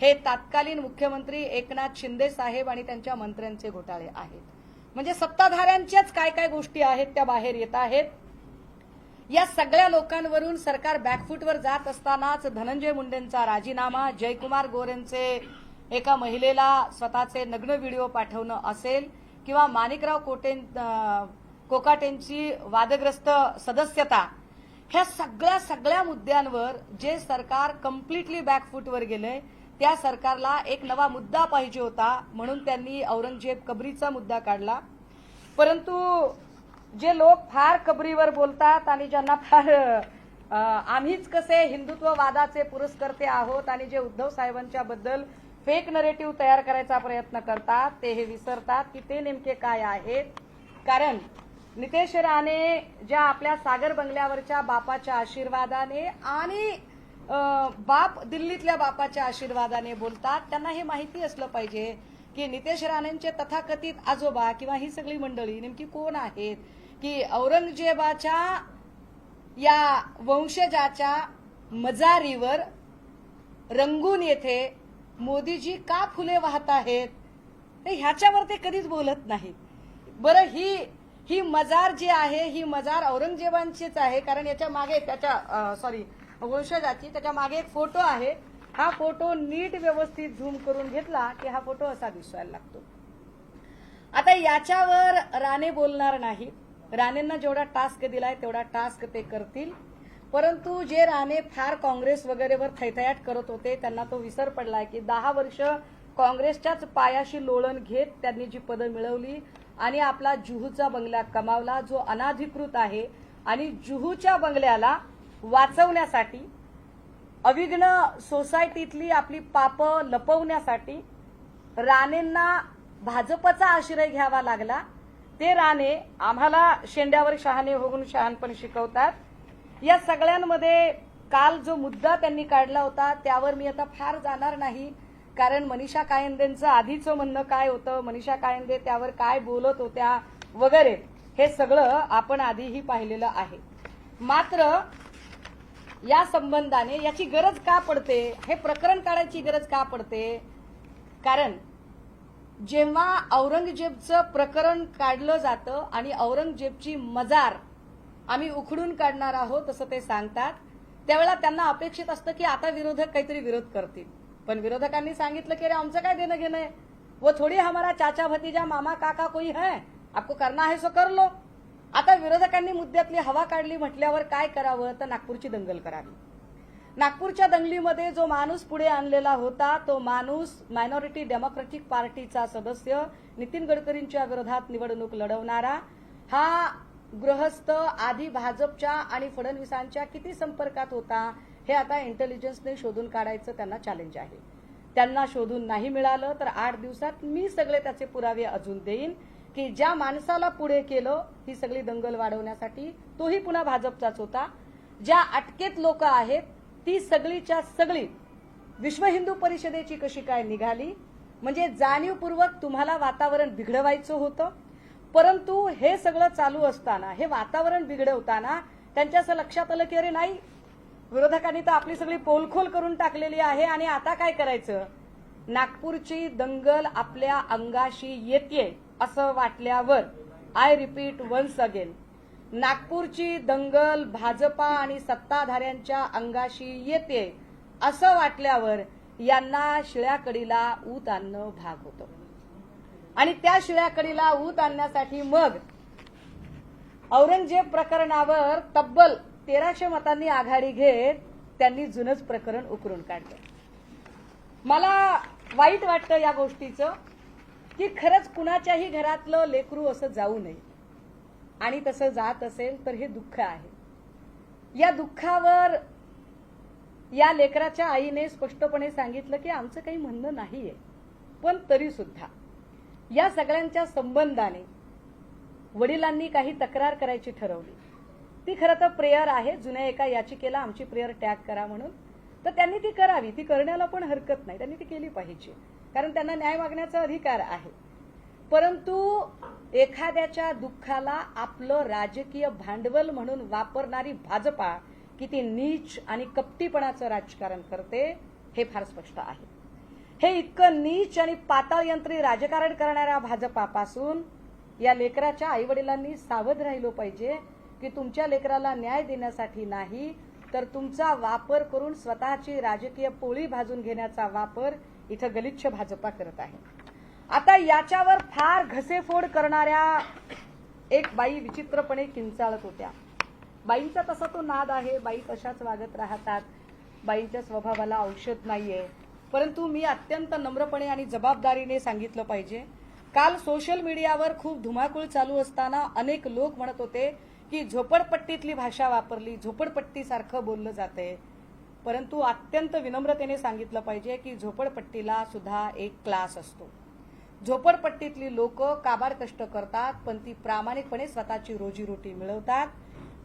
हे तात्कालीन मुख्यमंत्री एकनाथ शिंदे साहेब आणि त्यांच्या मंत्र्यांचे घोटाळे आहेत. म्हणजे सत्ताधाऱ्यांच्याच काय काय गोष्टी आहेत त्या बाहेर येत आहेत. या सगळ्या लोकांवरून सरकार बॅकफूटवर जात असतानाच धनंजय मुंडेंचा राजीनामा जयकुमार गोरेंचे एका महिलेला स्वतःचे नग्न व्हिडिओ पाठवणं असेल किंवा माणिकराव कोटें कोकाटेंची वादग्रस्त सदस्यता ह्या सगळ्या सगळ्या मुद्द्यांवर जे सरकार कम्प्लिटली बॅकफूटवर गेलंय त्या सरकारला एक नवा मुद्दा पाहिजे होता म्हणून त्यांनी औरंगजेब कबरीचा मुद्दा काढला. परंतु जे लोक फार कबरीवर बोलतात आणि ज्यांना फार आम्हीच कसे हिंदुत्ववादाचे पुरस्कर्ते आहोत आणि जे उद्धव साहेबांच्या बद्दल फेक नरेटिव्ह तयार करायचा प्रयत्न करतात ते हे विसरतात की ते नेमके काय आहेत. कारण नितेश राणे ज्या आपल्या सागर बंगल्यावरच्या बापाच्या आशीर्वादाने आणि बाप दिल्लीतल्या बापाच्या आशीर्वादाने बोलतात. त्यांना हे माहिती असलं पाहिजे की नितेश राणेंचे तथाकथित आजोबा किंवा ही सगळी मंडळी नेमकी कोण आहेत? की औरंगजेबाच्या या वंशजाच्या मजारीवर रंगून येथे मोदीजी का फुले वाहत आहेत? ते ह्याच्यावर ते कधीच बोलत नाहीत. बरं ही ही मजार जी आहे ही मजार औरंगजेबांचीच आहे कारण याच्या मागे त्याच्या सॉरी वंशजाची त्याच्यामागे एक फोटो आहे. हा फोटो नीट व्यवस्थित झूम करून घेतला की हा फोटो असा दिसायला लागतो. आता याच्यावर राणे बोलणार नाही. राणेंना जेवढा टास्क दिलाय तेवढा टास्क ते करतील. परंतु जे राणे फार काँग्रेस वगैरेवर थैथयाट करत होते त्यांना तो विसर पडलाय की दहा वर्ष काँग्रेसच्याच पायाशी लोळण घेत त्यांनी जी पदं मिळवली आणि आपला जुहूचा बंगला कमावला जो अनाधिकृत आहे. आणि जुहूच्या बंगल्याला वाचवण्यासाठी अविघ्न सोसायटीतली आपली पापं लपवण्यासाठी राणेंना भाजपचा आश्रय घ्यावा लागला. ते राणे आम्हाला शेंड्यावर शहाणे होऊन शहाणपण शिकवतात. या सगळ्यांमध्ये काल जो मुद्दा त्यांनी काढला होता त्यावर मी आता फार जाणार नाही. कारण मनीषा कायंदेंचं आधीचं म्हणणं काय होतं मनीषा कायंदे त्यावर काय बोलत होत्या वगैरे हे सगळं आपण आधीही पाहिलेलं आहे. मात्र या संबंधाने याची गरज का पडते? हे प्रकरण काढायची गरज का पडते? कारण जेव्हा औरंगजेबचं प्रकरण काढलं जातं आणि औरंगजेबची मजार आम्ही उखडून काढणार आहोत असं ते सांगतात त्यावेळेला त्यांना अपेक्षित असतं की आता विरोधक काहीतरी विरोध करतील. पण विरोधकांनी सांगितलं की अरे आमचं काय देणं घेणं आहे? वो थोडी हमारा चाचा भतीजा मामा काका कोई है? आपको करना है सो कर लो. आता विरोधकांनी मुद्द्यातली हवा काढली म्हटल्यावर काय करावं? तर नागपूरची दंगल करावी. नागपूरच्या दंगलीमध्ये जो माणूस पुढे आणलेला होता तो माणूस मायनॉरिटी डेमोक्रेटिक पार्टीचा सदस्य नितीन गडकरींच्या विरोधात निवडणूक लढवणारा हा गृहस्थ आधी भाजपच्या आणि फडणवीसांच्या किती संपर्कात होता हे आता इंटेलिजन्सने शोधून काढायचं त्यांना चॅलेंज आहे. त्यांना शोधून नाही मिळालं तर आठ दिवसात मी सगळे त्याचे पुरावे अजून देईन. की ज्या माणसाला पुढे केलं ही सगळी दंगल वाढवण्यासाठी तोही पुन्हा भाजपचाच होता. ज्या अटकेत लोक आहेत ती सगळीच्या सगळी विश्व हिंदू परिषदेची कशी काय निघाली? म्हणजे जाणीवपूर्वक तुम्हाला वातावरण बिघडवायचं होतं. परंतु हे सगळं चालू असताना हे वातावरण बिघडवताना त्यांच्या असं लक्षात आलं की अरे नाही विरोधकांनी तर आपली सगळी पोलखोल करून टाकलेली आहे आणि आता काय करायचं? नागपूरची दंगल आपल्या अंगाशी येते असं वाटल्यावर आय रिपीट वन्स अगेन नागपूरची दंगल भाजपा आणि सत्ताधाऱ्यांच्या अंगाशी येते असं वाटल्यावर यांना शिळ्याकडीला ऊत आणणं भाग होतं. आणि त्या शिळ्याकडीला ऊत आणण्यासाठी मग औरंगजेब प्रकरणावर तब्बल तेराशे मतांनी आघाडी घेत त्यांनी जुनंच प्रकरण उकरून काढलं. मला वाईट वाटतं या गोष्टीचं. की खरंच कुणाच्याही घरातलं लेकरू असं जाऊ नये. आणि तसं जात असेल तर हे दुःख आहे. या दुःखावर या लेकराच्या आईने स्पष्टपणे सांगितलं की आमचं काही म्हणणं नाहीये पण तरी सुद्धा या सगळ्यांच्या संबंधाने वडिलांनी काही तक्रार करायची ठरवली. ती खरं तर प्रेयर आहे जुन्या एका याचिकेला आमची प्रेयर टॅग करा म्हणून. तर त्यांनी ती करावी ती करण्याला पण हरकत नाही त्यांनी ती केली पाहिजे. कारण त्यांना न्याय मागण्याचा अधिकार आहे. परंतु एखाद्याच्या दुःखाला आपलं राजकीय भांडवल म्हणून वापरणारी भाजपा किती नीच आणि कपटीपणाचं राजकारण करते हे फार स्पष्ट आहे. हे इतकं नीच आणि पाताळयंत्री राजकारण करणाऱ्या भाजपापासून या लेकराच्या आईवडिलांनी सावध राहिलो पाहिजे की तुमच्या लेकराला न्याय देण्यासाठी नाही तर तुमचा वापर करून स्वतःची राजकीय पोळी भाजून घेण्याचा वापर इथं गलिच्छ भाजपा करत आहे. आता याच्यावर फार घसेफोड करणाऱ्या एक बाई विचित्रपणे किंचाळत होत्या. बाईंचा तसा तो नाद आहे बाई तशाच वागत राहतात. बाईंच्या स्वभावाला औषध नाहीये. परंतु मी अत्यंत नम्रपणे आणि जबाबदारीने सांगितलं पाहिजे. काल सोशल मीडियावर खूप धुमाकूळ चालू असताना अनेक लोक म्हणत होते की झोपडपट्टीतली भाषा वापरली झोपडपट्टीसारखं बोललं जाते परंतु अत्यंत विनम्रतेने सांगितलं पाहिजे की झोपडपट्टीला सुद्धा एक क्लास असतो. झोपडपट्टीतली लोक काबार कष्ट करतात पण ती प्रामाणिकपणे स्वतःची रोजीरोटी मिळवतात.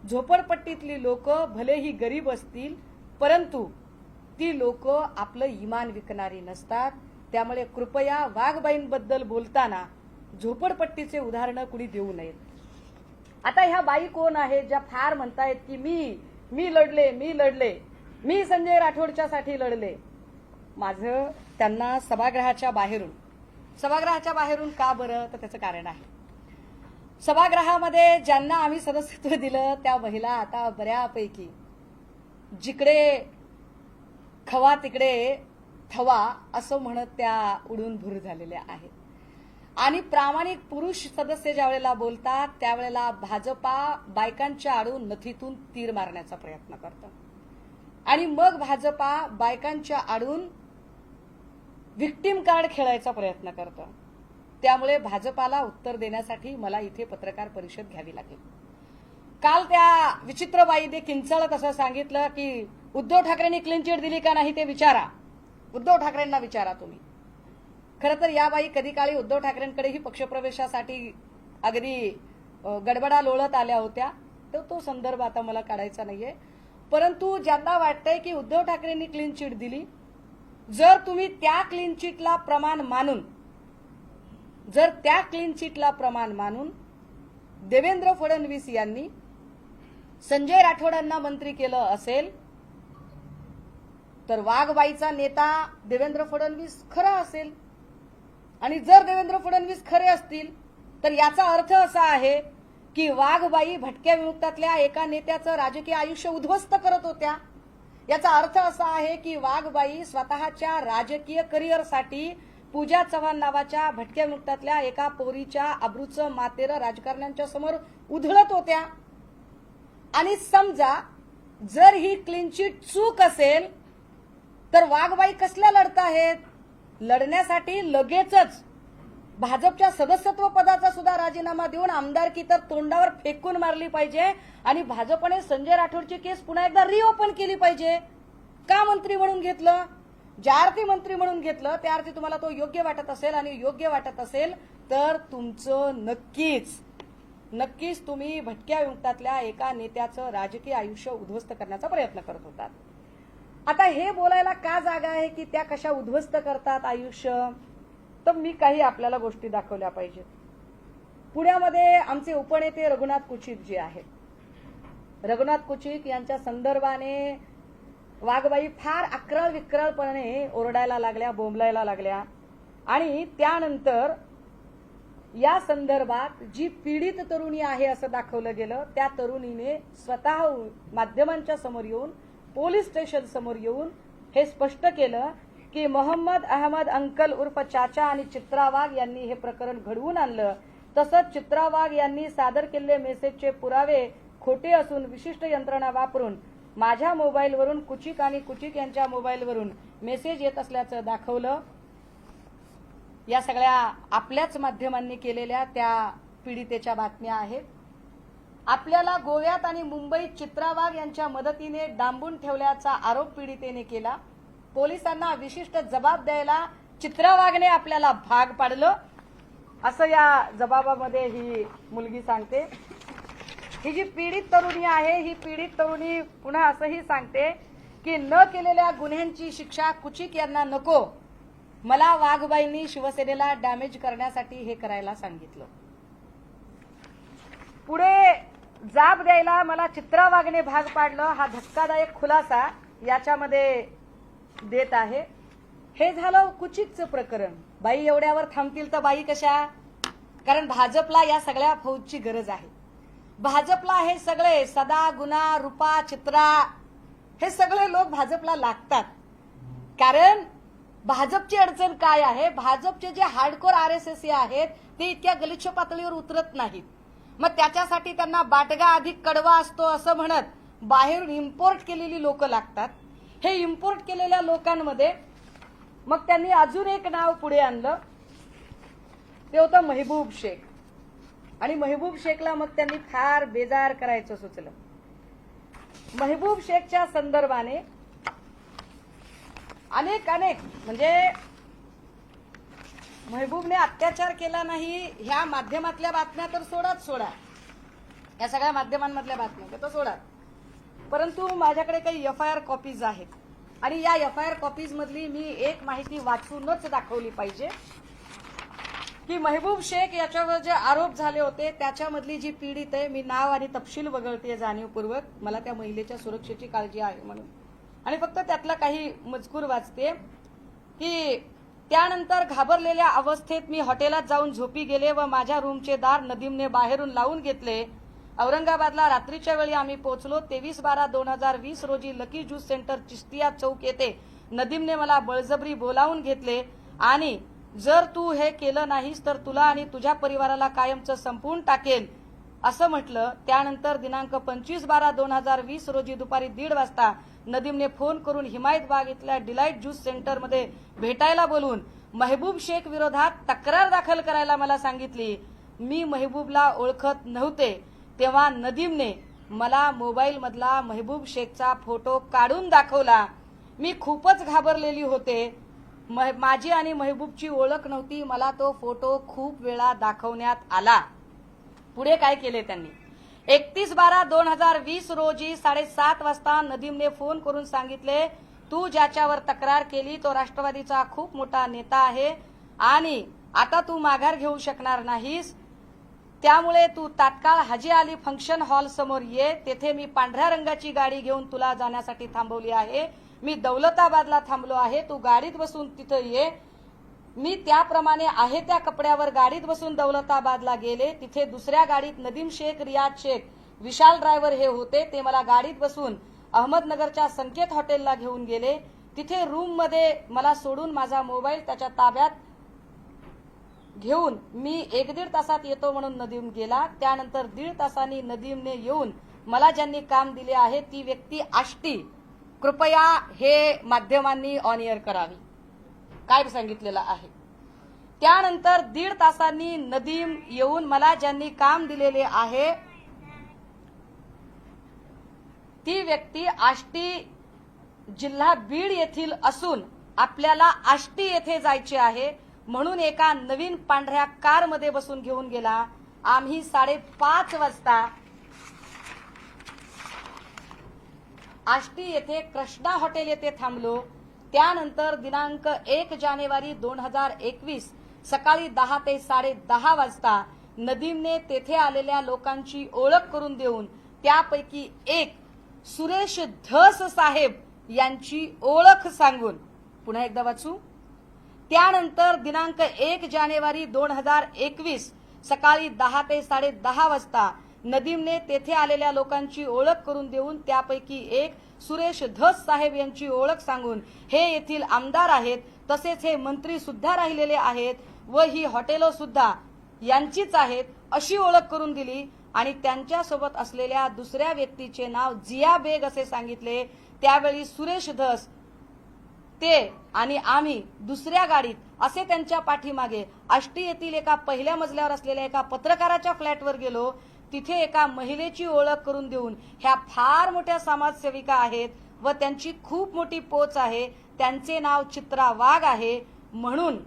झोपडपट्टीतली लोक भलेही गरीब असतील परंतु ती लोक आपलं इमान विकणारी नसतात. त्यामुळे कृपया वाघबाईंबद्दल बोलताना झोपडपट्टीचे उदाहरणं कुणी देऊ नयेत. आता ह्या बाई कोण आहे ज्या फार म्हणतायत की मी मी लढले मी लढले. मी संजय राठोडच्या साठी लढले. माझं त्यांना सभागृहाच्या बाहेरून. सभागृहाच्या बाहेरून का बरं? तर त्याचं कारण आहे. सभागृहामध्ये ज्यांना आम्ही सदस्यत्व दिलं त्या महिला आता बऱ्यापैकी जिकडे खवा तिकडे थवा असं म्हणत त्या उडून भूर झालेल्या आहेत. आणि प्रामाणिक पुरुष सदस्य ज्या वेळेला बोलतात त्यावेळेला भाजपा बायकांच्या आडून नथीतून तीर मारण्याचा प्रयत्न करतं. आणि मग भाजपा बायकांच्या आडून व्हिक्टीम कार्ड खेळायचा प्रयत्न करतं. त्यामुळे भाजपाला उत्तर देण्यासाठी मला इथे पत्रकार परिषद घ्यावी लागेल. काल त्या विचित्रबाईने किंचाळत असं सांगितलं की उद्धव ठाकरेंनी क्लीन चिट दिली का नाही ते विचारा. उद्धव ठाकरेंना विचारा तुम्ही. खरं तर या बाई कधी काळी उद्धव ठाकरेंकडेही पक्षप्रवेशासाठी अगदी गडबडा लोळत आल्या होत्या. तर तो संदर्भ आता मला काढायचा नाहीये. परंतु ज्यांना वाटतंय की उद्धव ठाकरेंनी क्लीन चिट दिली जर तुम्ही त्या क्लीन चिटला प्रमाण मानून जर त्या क्लीन चिटला प्रमाण मानून देवेंद्र फडणवीस यांनी संजय राठोडांना मंत्री केलं असेल तर वाघबाईचा नेता देवेंद्र फडणवीस खरा असेल. आणि जर देवेंद्र फडणवीस खरे असतील तर याचा अर्थ असा आहे की वाघबाई भटक्या विमुक्तातल्या एका नेत्याचं राजकीय आयुष्य उद्ध्वस्त करत होत्या. याचा अर्थ असा आहे की वाघबाई स्वतःच्या राजकीय करिअरसाठी पूजा चव्हाण नावाच्या भटक्या विमुक्तातल्या एका पोरीच्या अब्रूचं मातेर राजकारण्यांच्या समोर उधळत होत्या. आणि समजा जर ही क्लीनचिट चूक असेल तर वाघबाई कसल्या लढत आहेत? लढण्यासाठी लगेचच भाजपच्या सदस्यत्व पदाचा सुद्धा राजीनामा देऊन आमदारकी तर तोंडावर फेकून मारली पाहिजे आणि भाजपने संजय राठोडची केस पुन्हा एकदा रिओपन केली पाहिजे. का मंत्री म्हणून घेतलं? ज्या अर्थी मंत्री म्हणून घेतलं त्या अर्थी तुम्हाला तो योग्य वाटत असेल आणि योग्य वाटत असेल तर तुमचं नक्कीच नक्कीच तुम्ही भटक्या युक्तातल्या एका नेत्याचं राजकीय आयुष्य उद्ध्वस्त करण्याचा प्रयत्न करत होतात. आता हे बोलायला का जागा आहे की त्या कशा उद्ध्वस्त करतात आयुष्य? तर मी काही आपल्याला गोष्टी दाखवल्या पाहिजेत. पुण्यामध्ये आमचे उपनेते रघुनाथ कुचित जे आहेत. रघुनाथ कुचित यांच्या संदर्भाने वाघबाई फार अक्रळ विक्रळपणे ओरडायला लागल्या बोंबलायला लागल्या. आणि त्यानंतर या संदर्भात जी पीडित तरुणी आहे असं दाखवलं गेलं त्या तरुणीने स्वतः माध्यमांच्या समोर येऊन पोलीस स्टेशन समोर येऊन हे स्पष्ट केलं की मोहम्मद अहमद अंकल उर्फ चाचा आणि चित्रा वाघ यांनी हे प्रकरण घडवून आणलं. तसंच चित्रा वाघ यांनी सादर केलेले मेसेजचे पुरावे खोटे असून विशिष्ट यंत्रणा वापरून माझ्या मोबाईलवरून कुचिक आणि कुचिक यांच्या मोबाईलवरून मेसेज येत असल्याचं दाखवलं. या सगळ्या आपल्याच माध्यमांनी केलेल्या त्या पीडितेच्या बातम्या आहेत. आपल्याला गोव्यात आणि मुंबईत चित्रा वाघ यांच्या मदतीने डांबून ठेवल्याचा आरोप पीडितेने केला. पोलिसांना विशिष्ट जबाब द्यायला चित्रा वाघने आपल्याला भाग पाडलं. असं या जबाबामध्ये ही मुलगी सांगते. ही जी पीडित तरुणी आहे ही पीडित तरुणी पुन्हा असंही सांगते की न केलेल्या गुन्ह्यांची शिक्षा कुचिक यांना नको. मला वाघबाईंनी शिवसेनेला डॅमेज करण्यासाठी हे करायला सांगितलं. पुढे जाब द्यायला मला चित्रा वाघने भाग पाडलं. हा धक्कादायक खुलासा याच्यामध्ये देत आहे. हे झालं कुचितचं प्रकरण. बाई एवढ्यावर थांबतील तर बाई कशा? कारण भाजपला या सगळ्या फौजची गरज आहे. भाजपला हे सगळे सदा गुना रुपा चित्रा हे सगळे लोक भाजपला लागतात. कारण भाजपची अडचण काय आहे? भाजपचे जे हार्डकोर आर एस एस आहेत ते इतक्या गलिच्छ पातळीवर उतरत नाहीत. मग त्याच्यासाठी त्यांना बाटगा अधिक कडवा असतो असं म्हणत बाहेरून इम्पोर्ट केलेली लोक लागतात. हे इम्पोर्ट केलेल्या लोकांमध्ये मग त्यांनी अजून एक नाव पुढे आणलं. ते होतं महबूब शेख. आणि महबूब शेखला मग त्यांनी फार बेजार करायचं सुचलं. महबूब शेखच्या संदर्भाने अनेक अनेक म्हणजे महबूबने अत्याचार केला नाही ह्या माध्यमातल्या बातम्या तर सोडाच सोडा. या सगळ्या माध्यमांमधल्या बातम्या तर सोडा. परंतु माझ्याकडे काही एफ आय आर कॉपीज आहेत. आणि या एफ आय आर कॉपीजमधली मी एक माहिती वाचूनच दाखवली पाहिजे. की महबूब शेख याच्यावर जे आरोप झाले होते त्याच्यामधली जी पीडित आहे मी नाव आणि तपशील वगळते जाणीवपूर्वक. मला त्या महिलेच्या सुरक्षेची काळजी आहे म्हणून. आणि फक्त त्यातला काही मजकूर वाचते की त्यानंतर घाबरलेल्या अवस्थेत मी हॉटेलात जाऊन झोपी गेले व माझ्या रूमचे दार नदीमने बाहेरून लावून घेतले. औरंगाबादला रात्रीच्या वेळी आम्ही पोहोचलो. तेवीस बारा दोन हजार वीस रोजी lucky juice centre Chistiya Chowk येथे नदीमने मला बळजबरी बोलावून घेतले. आणि जर तू हे केलं नाहीस तर तुला आणि तुझ्या परिवाराला कायमचं संपवून टाकेल असं म्हटलं. त्यानंतर दिनांक पंचवीस बारा दोन हजार वीस रोजी दुपारी दीड वाजता नदीमने फोन करून हिमायत बाग इथल्या डिलाईट ज्यूस सेंटरमध्ये भेटायला बोलून महबूब शेख विरोधात तक्रार दाखल करायला मला सांगितली. मी महबूबला ओळखत नव्हते. तेव्हा नदीमने मला मोबाईल मधला महबूब शेखचा फोटो काढून दाखवला. मी खूपच घाबरलेली होते. माझी आणि महबूबची ओळख नव्हती. मला तो फोटो खूप वेळा दाखवण्यात आला. पुढे काय केले त्यांनी? एकतीस बारा दोन हजार वीस रोजी साडेसात वाजता नदीमने फोन करून सांगितले तू ज्याच्यावर तक्रार केली तो राष्ट्रवादीचा खूप मोठा नेता आहे आणि आता तू माघार घेऊ शकणार नाहीस. त्यामुळे तू तात्काळ हाजी अली फंक्शन हॉल समोर ये. तेथे मी पांढऱ्या रंगाची गाडी घेऊन तुला जाण्यासाठी थांबवली आहे. मी दौलताबादला थांबलो आहे. तू गाडीत बसून तिथं ये. मी त्याप्रमाणे आहे त्या कपड्यावर गाडीत बसून दौलताबादला गेले. तिथे दुसऱ्या गाडीत नदीम शेख रियाज शेख विशाल ड्रायव्हर हे होते. ते मला गाडीत बसून अहमदनगरच्या संकेत हॉटेलला घेऊन गेले. तिथे रूममध्ये मला सोडून माझा मोबाईल त्याच्या ताब्यात घेऊन मी एक दीड तासात येतो म्हणून नदीम गेला. त्यानंतर दीड तासांनी नदीमने येऊन मला ज्यांनी काम दिले आहे ती व्यक्ती आष्टी. कृपया हे माध्यमांनी ऑन एअर करावी. काय सांगितलेलं आहे? त्यानंतर दीड तासांनी नदीम येऊन मला ज्यांनी काम दिलेले आहे ती व्यक्ती आष्टी जिल्हा बीड येथील असून आपल्याला आष्टी येथे जायचे आहे. म्हणून एका नवीन पांढऱ्या कारमध्ये बसून घेऊन गेला. आम्ही साडेपाच वाजता आष्टी येथे कृष्णा हॉटेल येथे थांबलो. त्यानंतर दिनांक एक जानेवारी दोन हजार एकवीस सकाळी दहा ते साडे दहा वाजता नदीमने तेथे आलेल्या लोकांची ओळख करून देऊन त्यापैकी एक सुरेश धस साहेब यांची ओळख सांगून. पुन्हा एकदा वाचू. त्यानंतर दिनांक एक जानेवारी दोन हजार एकवीस सकाळी दहा ते साडे दहा वाजता नदीमने तेथे आलेल्या लोकांची ओळख करून देऊन त्यापैकी एक सुरेश धस साहेब यांची ओळख सांगून हे येथील आमदार आहेत तसेच हे मंत्री सुद्धा राहिलेले आहेत व ही हॉटेलं सुद्धा यांचीच आहेत अशी ओळख करून दिली आणि त्यांच्यासोबत असलेल्या दुसऱ्या व्यक्तीचे नाव जिया बेग असे सांगितले. त्यावेळी सुरेश धस ते आणि आम्ही दुसऱ्या गाडीत असे त्यांच्या पाठीमागे आष्टी येथील एका पहिल्या मजल्यावर असलेल्या एका पत्रकाराच्या फ्लॅटवर गेलो. तिथे एका महिलेची ओळख करून देऊन ह्या फार मोठ्या समाजसेविका आहेत व त्यांची खूप मोठी पोच आहे. त्यांचे नाव चित्रा वाघ आहे. म्हणून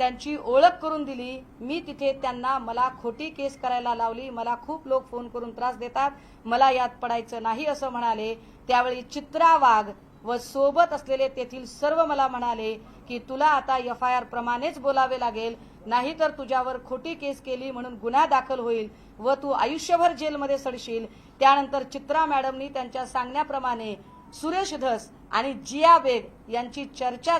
त्यांची ओळख करून दिली. मी तिथे त्यांना मला खोटी केस करायला लावली. मला खूप लोक फोन करून त्रास देतात. मला यात पडायचं नाही असं म्हणाले. त्यावेळी चित्रा वाघ व सोबत असलेले तेथील सर्व मला म्हणाले की तुला आता एफ आय आर प्रमाणेच बोलावे लागेल नाहीतर तुझ्यावर खोटी केस केली म्हणून गुन्हा दाखल होईल व तू आयुष्यभर जेलमध्ये सडशील. त्यानंतर चित्रा मॅडमनी त्यांच्या सांगण्याप्रमाणे सुरेश धस आणि जिया बेग यांची चर्चा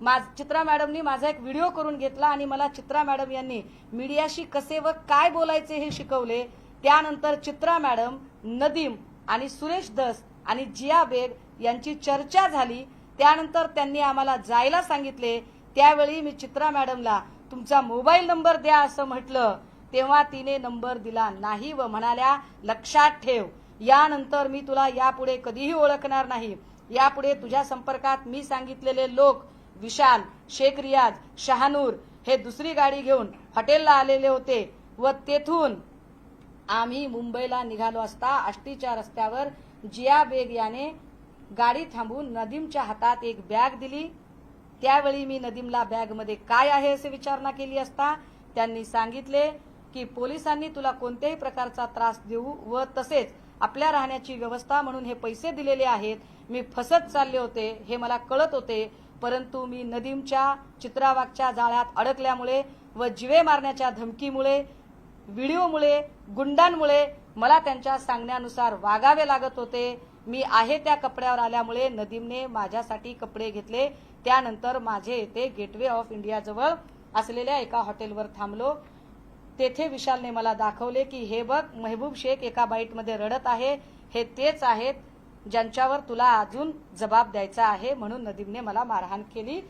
माझ चित्रा मॅडमनी माझा एक व्हिडिओ करून घेतला आणि मला चित्रा मॅडम यांनी मीडियाशी कसे व काय बोलायचे हे शिकवले. त्यानंतर चित्रा मॅडम नदीम आणि सुरेश धस आणि जिया बेग यांची चर्चा झाली. त्यानंतर त्यांनी आम्हाला जायला सांगितले. त्यावेळी मी चित्रा मॅडमला तुमचा मोबाईल नंबर द्या असं म्हटलं. तेव्हा तिने नंबर दिला नाही व म्हणाल्या लक्षात ठेव. यानंतर मी तुला यापुढे कधीही ओळखणार नाही. यापुढे तुझ्या संपर्कात मी सांगितलेले लोक विशाल शेख रियाज शहानूर हे दुसरी गाडी घेऊन हॉटेलला आलेले होते व तेथून आम्ही मुंबईला निघालो असता आष्टीच्या रस्त्यावर जिया बेग याने गाडी थांबून नदीमच्या हातात एक बॅग दिली. त्यावेळी मी नदीमला बॅगमध्ये काय आहे असे विचारणा केली असता त्यांनी सांगितले की पोलिसांनी तुला कोणत्याही प्रकारचा त्रास देऊ व तसेच आपल्या राहण्याची व्यवस्था म्हणून हे पैसे दिलेले आहेत मी फसत चालले होते हे मला कळत होते परंतु मी नदीमच्या चित्रावागच्या जाळ्यात अडकल्यामुळे व जिवे मारण्याच्या धमकीमुळे व्हिडिओमुळे गुंडांमुळे मला त्यांच्या सांगण्यानुसार वागावे लागत होते. मी आहे त्या कपड्यावर आल्यामुळे नदीमने माझ्यासाठी कपडे घेतले. त्यानंतर माझे येथे गेटवे ऑफ इंडिया जवळ असलेल्या एका हॉटेलवर थांबलो. तेथे विशालने मला दाखवले की हे बघ मेहबूब शेख एका बाईटमध्ये रडत आहे. हे तेच आहेत ज्यांच्यावर तुला अजून जबाब द्यायचा आहे म्हणून नदीमने मला मारहाण केली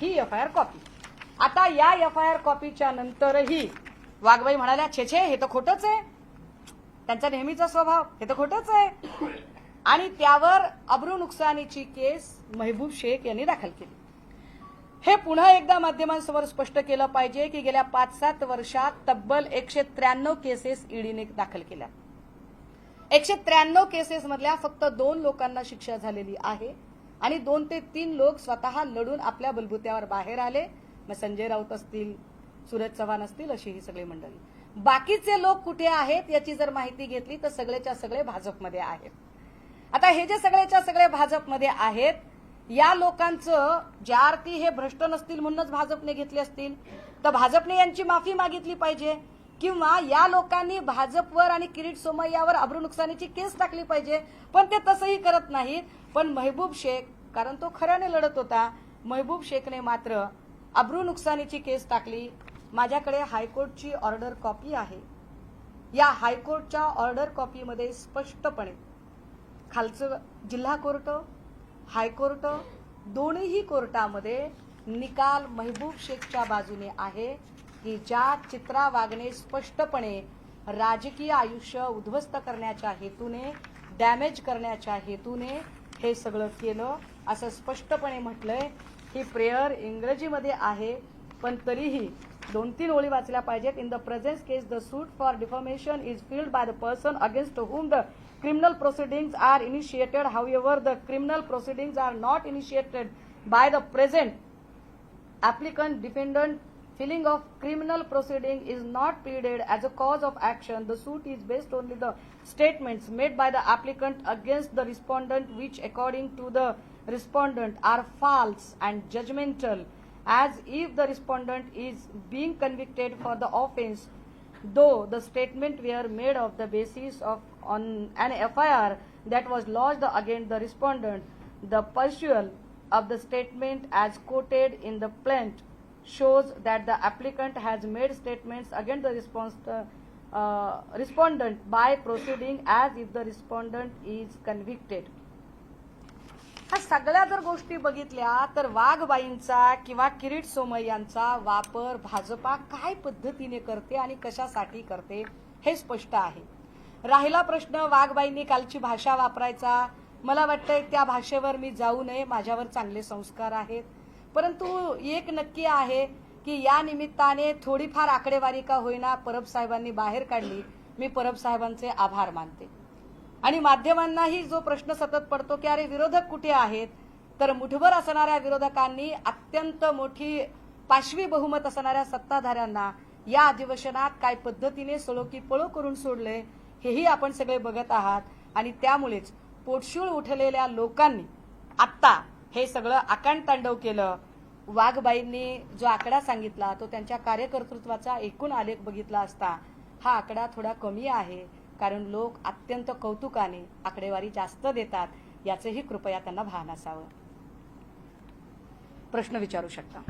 ही एफ आय आर कॉपी. आता या एफ आय आर कॉपीच्या नंतरही वाघबाई म्हणाल्या छे छे हे तर खोटंच आहे. त्यांचा नेहमीचा स्वभाव हे तर खोटंच आहे. आणि त्यावर अब्रू नुकसानीची केस महबूब शेख यांनी दाखल केली. हे पुन्हा एकदा माध्यमांसमोर स्पष्ट केलं पाहिजे की गेल्या पाच सात वर्षात तब्बल एकशे त्र्याण्णव केसेस ईडीने दाखल केल्या. एकशे त्र्याण्णव केसेस मधल्या फक्त दोन लोकांना शिक्षा झालेली आहे आणि दोन ते तीन लोक स्वतः लढून आपल्या बलबुत्यावर बाहेर आले. मग संजय राऊत असतील सूरज चव्हाण असतील अशी ही सगळी मंडळी. बाकीचे लोक कुठे आहेत याची जर माहिती घेतली तर सगळेच्या सगळे भाजपमध्ये आहेत. आता हे जे सगळ्याच्या सगळे भाजपमध्ये आहेत या लोकांचं ज्या आरती हे भ्रष्ट नसतील म्हणूनच भाजपने घेतले असतील तर भाजपने यांची माफी मागितली पाहिजे किंवा या लोकांनी भाजपवर आणि किरीट सोमय्यावर अब्रू नुकसानीची केस टाकली पाहिजे पण ते तसंही करत नाहीत. पण महबूब शेख कारण तो खऱ्याने लढत होता महबूब शेखने मात्र अब्रू नुकसानीची केस टाकली. माझ्याकडे हायकोर्टची ऑर्डर कॉपी आहे. या हायकोर्टच्या ऑर्डर कॉपीमध्ये स्पष्टपणे खालचं जिल्हा कोर्ट हायकोर्ट दोन्ही कोर्टामध्ये निकाल महबूब शेखच्या बाजूने आहे. की ज्या चित्रा वागणे स्पष्टपणे राजकीय आयुष्य उद्ध्वस्त करण्याच्या हेतूने डॅमेज करण्याच्या हेतूने हे सगळं केलं. असं स्पष्टपणे म्हटलंय. ही प्रेयर इंग्रजीमध्ये आहे पण तरीही दोन तीन ओळी वाचल्या पाहिजेत. In the present case the suit for defamation is filed by the person against whom the criminal proceedings are initiated. However the criminal proceedings are not initiated by the present applicant. Defendant filing of criminal proceeding is not pleaded as a cause of action. The suit is based only the statements made by the applicant against the respondent which according to the respondent are false and judgmental. As if the respondent is being convicted for the offense though the statement were made of the basis of on an FIR that was lodged against the respondent, the pursual of the statement as quoted in the plaint shows that the applicant has made statements against the response, uh, uh, respondent by proceeding as if the respondent is convicted. ह्या सगळ्या जर गोष्टी बघितल्या तर वाघबाईंचा किंवा किरीट सोमय यांचा वापर भाजपा काय पद्धतीने करते आणि कशासाठी करते हे स्पष्ट आहे राहिला प्रश्न वाघबाईंनी कालची भाषा वापरायचा. मला वाटतंय त्या भाषेवर मी जाऊ नये माझ्यावर चांगले संस्कार आहेत. परंतु एक नक्की आहे की या निमित्ताने थोडीफार आकडेवारी का होईना परब साहेबांनी बाहेर काढली. मी परब साहेबांचे आभार मानते. आणि माध्यमांनाही जो प्रश्न सतत पडतो की अरे विरोधक कुठे आहेत? तर मुठभर असणाऱ्या विरोधकांनी अत्यंत मोठी पाशवी बहुमत असणाऱ्या सत्ताधाऱ्यांना या अधिवेशनात काय पद्धतीने सळोकी पळो करून सोडले हेही आपण सगळे बघत आहात. आणि त्यामुळेच पोटशूळ उठलेल्या लोकांनी आत्ता हे सगळं आकांडतांडव केलं. वाघबाईंनी जो आकडा सांगितला तो त्यांच्या कार्यकर्तृत्वाचा एकूण आलेख बघितला असता हा आकडा थोडा कमी आहे. कारण लोक अत्यंत कौतुकाने आकडेवारी जास्त देतात याचंही कृपया त्यांना भान असावं. प्रश्न विचारू शकता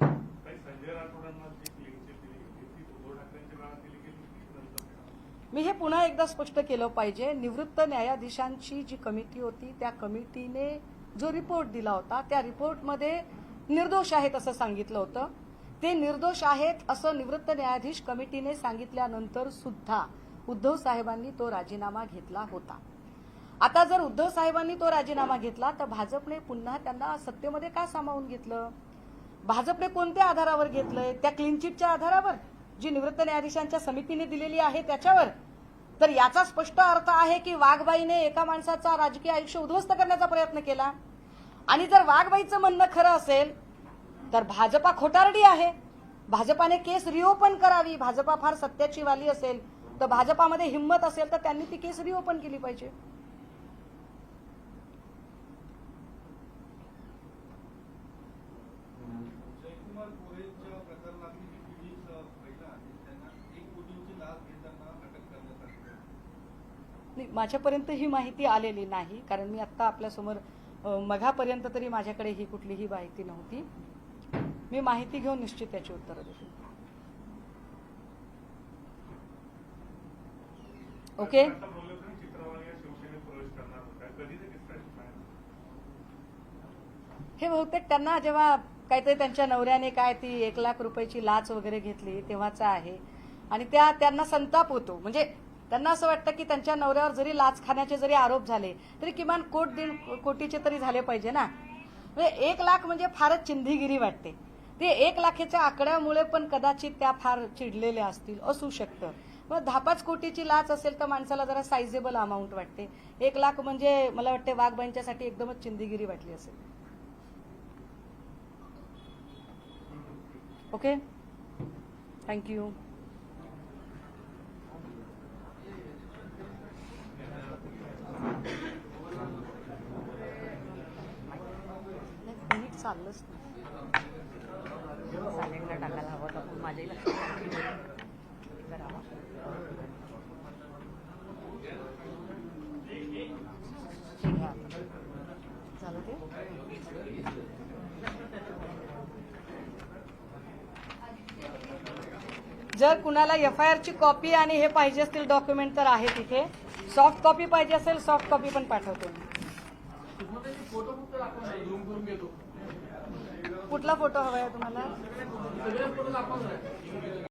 काही संजय राठोडांना जी क्लीन चिट दिली गेली ती उद्धव ठाकरेंच्या काळात दिली गेली की नंतर मी हे पुन्हा एकदा स्पष्ट केलं पाहिजे. निवृत्त न्यायाधीशांची जी कमिटी होती त्या कमिटीने जो रिपोर्ट दिला होता त्या रिपोर्टमध्ये निर्दोष आहेत असं सांगितलं होतं. ते निर्दोष आहेत असं निवृत्त न्यायाधीश कमिटीने सांगितल्यानंतर सुद्धा उद्धव साहेबांनी तो राजीनामा घेतला होता. आता जर उद्धव साहेबांनी तो राजीनामा घेतला तर भाजपने पुन्हा त्यांना सत्तेमध्ये का सामावून घेतलं? भाजपने कोणत्या आधारावर घेतलंय? त्या क्लीन चिटच्या आधारावर? जी निवृत्त न्यायाधीशांच्या समितीने दिलेली आहे त्याच्यावर? तर याचा स्पष्ट अर्थ आहे की वाघबाईने एका माणसाचा राजकीय आयुष्य उद्ध्वस्त करण्याचा प्रयत्न केला. आणि जर वाघबाईचं म्हणणं खरं असेल तर भाजपा खोटारडी आहे. भाजपाने केस रिओपन करावी. भाजपा फार सत्याची वाली असेल तर भाजपामध्ये हिंमत असेल तर त्यांनी ती केस रिओपन केली पाहिजे जयकुमार गोरेच्या प्रकरणातली जी पोलीस अ, महिला आहे त्यांना एक कोटींची लाच घेताना अटक करण्यात आली आहे. नाही माझ्यापर्यंत ही माहिती आलेली नाही कारण मी आत्ता आपल्यासमोर मघापर्यंत तरी माझ्याकडे ही कुठलीही माहिती नव्हती. मी माहिती घेऊन निश्चित त्याची उत्तरं देते. ओके? हे बहुतेक त्यांना जेव्हा काहीतरी त्यांच्या नवऱ्याने काय ती एक लाख रुपयाची लाच वगैरे घेतली तेव्हाचा आहे. आणि त्या त्यांना संताप होतो. म्हणजे त्यांना असं वाटतं की त्यांच्या नवऱ्यावर जरी लाच खाण्याचे जरी आरोप झाले तरी किमान कोट दीड कोटीचे तरी झाले पाहिजे ना. म्हणजे एक लाख म्हणजे फारच चिंधीगिरी वाटते. ते एक लाखेच्या आकड्यामुळे पण कदाचित त्या फार चिडलेल्या असतील असू शकतं. मग दहा पाच कोटीची लाच असेल तर माणसाला जरा सायझेबल अमाऊंट वाटते. एक लाख म्हणजे मला वाटते वाघबाईंच्यासाठी एकदमच चिंधीगिरी वाटली असेल. ओके? थँक्यू चाललंच नाही. टाकायला हवं पण माझ्याही लक्षात करावं. झालं ते? जर कुणाला एफ आय आरची कॉपी आणि हे पाहिजे असतील डॉक्युमेंट तर आहे तिथे. सॉफ्ट कॉपी पाहिजे असेल सॉफ्ट कॉपी पण पाठवतो मी. कुठला फोटो हवा आहे तुम्हाला?